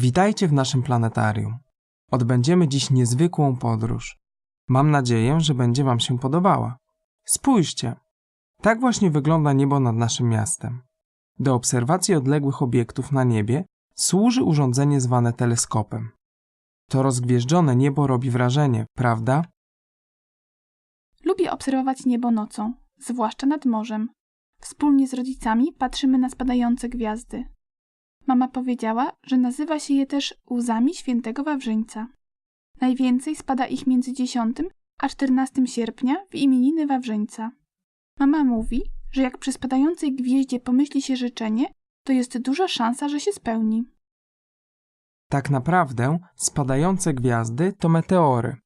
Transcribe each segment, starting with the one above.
Witajcie w naszym planetarium. Odbędziemy dziś niezwykłą podróż. Mam nadzieję, że będzie Wam się podobała. Spójrzcie. Tak właśnie wygląda niebo nad naszym miastem. Do obserwacji odległych obiektów na niebie służy urządzenie zwane teleskopem. To rozgwieżdżone niebo robi wrażenie, prawda? Lubię obserwować niebo nocą, zwłaszcza nad morzem. Wspólnie z rodzicami patrzymy na spadające gwiazdy. Mama powiedziała, że nazywa się je też łzami świętego Wawrzyńca. Najwięcej spada ich między 10 a 14 sierpnia w imieniny Wawrzyńca. Mama mówi, że jak przy spadającej gwieździe pomyśli się życzenie, to jest duża szansa, że się spełni. Tak naprawdę spadające gwiazdy to meteory,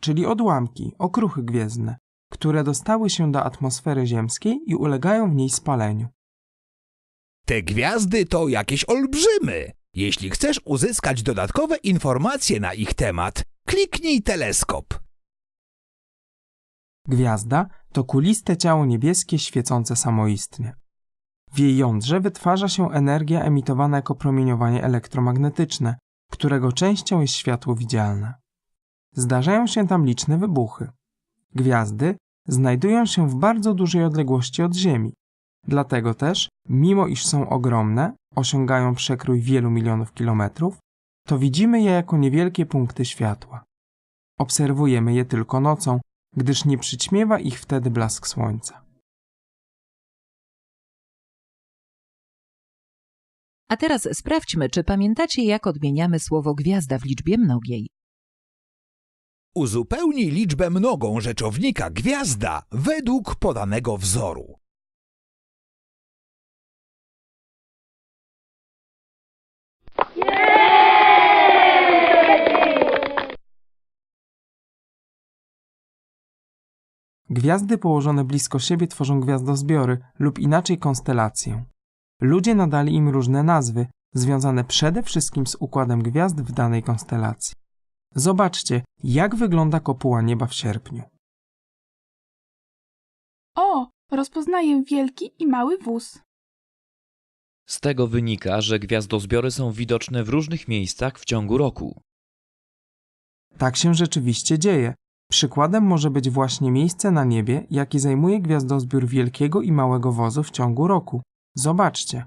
czyli odłamki, okruchy gwiezdne, które dostały się do atmosfery ziemskiej i ulegają w niej spaleniu. Te gwiazdy to jakieś olbrzymy. Jeśli chcesz uzyskać dodatkowe informacje na ich temat, kliknij teleskop. Gwiazda to kuliste ciało niebieskie świecące samoistnie. W jej jądrze wytwarza się energia emitowana jako promieniowanie elektromagnetyczne, którego częścią jest światło widzialne. Zdarzają się tam liczne wybuchy. Gwiazdy znajdują się w bardzo dużej odległości od Ziemi. Dlatego też, mimo iż są ogromne, osiągają przekrój wielu milionów kilometrów, to widzimy je jako niewielkie punkty światła. Obserwujemy je tylko nocą, gdyż nie przyćmiewa ich wtedy blask słońca. A teraz sprawdźmy, czy pamiętacie, jak odmieniamy słowo gwiazda w liczbie mnogiej. Uzupełnij liczbę mnogą rzeczownika gwiazda według podanego wzoru. Gwiazdy położone blisko siebie tworzą gwiazdozbiory lub inaczej konstelację. Ludzie nadali im różne nazwy, związane przede wszystkim z układem gwiazd w danej konstelacji. Zobaczcie, jak wygląda kopuła nieba w sierpniu. O, rozpoznaję wielki i mały wóz. Z tego wynika, że gwiazdozbiory są widoczne w różnych miejscach w ciągu roku. Tak się rzeczywiście dzieje. Przykładem może być właśnie miejsce na niebie, jakie zajmuje gwiazdozbiór wielkiego i małego wozu w ciągu roku. Zobaczcie.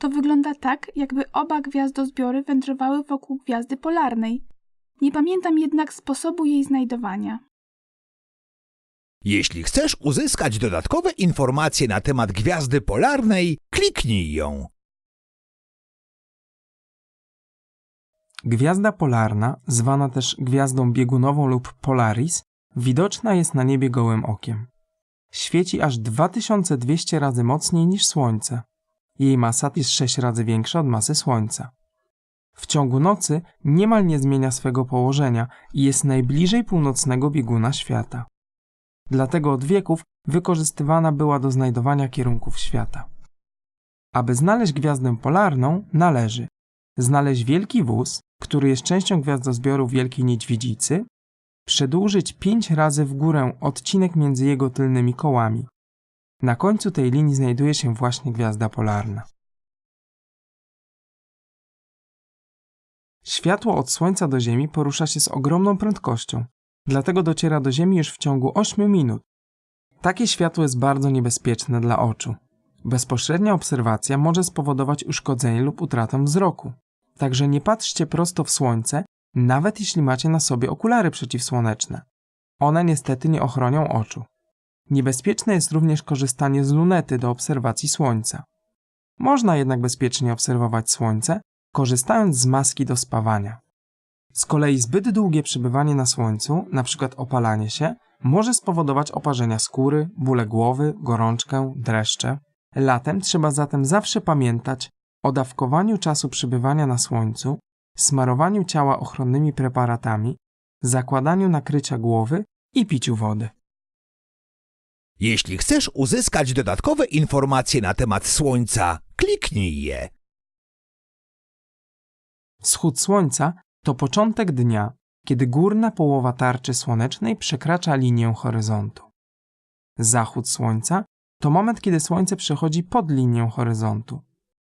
To wygląda tak, jakby oba gwiazdozbiory wędrowały wokół gwiazdy polarnej. Nie pamiętam jednak sposobu jej znajdowania. Jeśli chcesz uzyskać dodatkowe informacje na temat gwiazdy polarnej, kliknij ją. Gwiazda polarna, zwana też gwiazdą biegunową lub Polaris, widoczna jest na niebie gołym okiem. Świeci aż 2200 razy mocniej niż Słońce. Jej masa jest 6 razy większa od masy Słońca. W ciągu nocy niemal nie zmienia swego położenia i jest najbliżej północnego bieguna świata. Dlatego od wieków wykorzystywana była do znajdowania kierunków świata. Aby znaleźć gwiazdę polarną, należy znaleźć wielki wóz, który jest częścią gwiazdozbioru Wielkiej Niedźwiedzicy, przedłużyć pięć razy w górę odcinek między jego tylnymi kołami. Na końcu tej linii znajduje się właśnie gwiazda polarna. Światło od Słońca do Ziemi porusza się z ogromną prędkością, dlatego dociera do Ziemi już w ciągu 8 minut. Takie światło jest bardzo niebezpieczne dla oczu. Bezpośrednia obserwacja może spowodować uszkodzenie lub utratę wzroku. Także nie patrzcie prosto w słońce, nawet jeśli macie na sobie okulary przeciwsłoneczne. One niestety nie ochronią oczu. Niebezpieczne jest również korzystanie z lunety do obserwacji słońca. Można jednak bezpiecznie obserwować słońce, korzystając z maski do spawania. Z kolei zbyt długie przebywanie na słońcu, np. opalanie się, może spowodować oparzenia skóry, bóle głowy, gorączkę, dreszcze. Latem trzeba zatem zawsze pamiętać o dawkowaniu czasu przebywania na słońcu, smarowaniu ciała ochronnymi preparatami, zakładaniu nakrycia głowy i piciu wody. Jeśli chcesz uzyskać dodatkowe informacje na temat Słońca, kliknij je. Wschód słońca to początek dnia, kiedy górna połowa tarczy słonecznej przekracza linię horyzontu. Zachód słońca to moment, kiedy słońce przechodzi pod linię horyzontu.